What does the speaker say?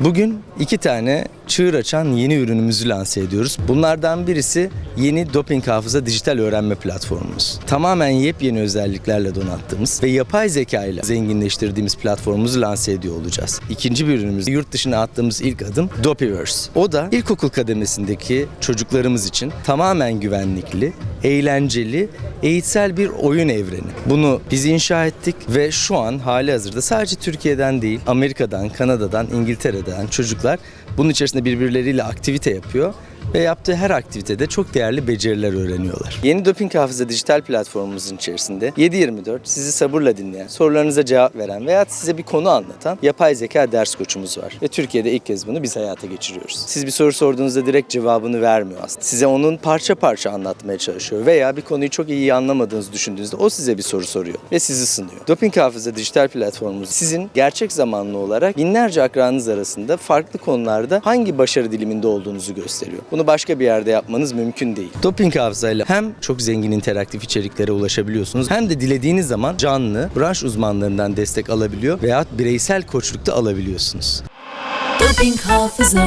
Bugün iki tane çığır açan yeni ürünümüzü lanse ediyoruz. Bunlardan birisi yeni doping hafıza dijital öğrenme platformumuz. Tamamen yepyeni özelliklerle donattığımız ve yapay zeka ile zenginleştirdiğimiz platformumuzu lanse ediyor olacağız. İkinci bir ürünümüz yurt dışına attığımız ilk adım Dopiverse. O da ilkokul kademesindeki çocuklarımız için tamamen güvenlikli, eğlenceli, eğitsel bir oyun evreni. Bunu biz inşa ettik ve şu an hali hazırda sadece Türkiye'den değil, Amerika'dan, Kanada'dan, İngiltere'den çocuklar bunun içerisinde birbirleriyle aktivite yapıyor ve yaptığı her aktivitede çok değerli beceriler öğreniyorlar. Yeni Doping Hafıza dijital platformumuzun içerisinde 7-24 sizi sabırla dinleyen, sorularınıza cevap veren veya size bir konu anlatan yapay zeka ders koçumuz var. Ve Türkiye'de ilk kez bunu biz hayata geçiriyoruz. Siz bir soru sorduğunuzda direkt cevabını vermiyor aslında. Size onun parça parça anlatmaya çalışıyor veya bir konuyu çok iyi anlamadığınızı düşündüğünüzde o size bir soru soruyor ve sizi sınıyor. Doping Hafıza dijital platformumuz sizin gerçek zamanlı olarak binlerce akranınız arasında farklı konularda hangi başarı diliminde olduğunuzu gösteriyor. Bunu başka bir yerde yapmanız mümkün değil. Doping hafızayla hem çok zengin interaktif içeriklere ulaşabiliyorsunuz hem de dilediğiniz zaman canlı branş uzmanlarından destek alabiliyor veya bireysel koçlukta alabiliyorsunuz. Doping Hafıza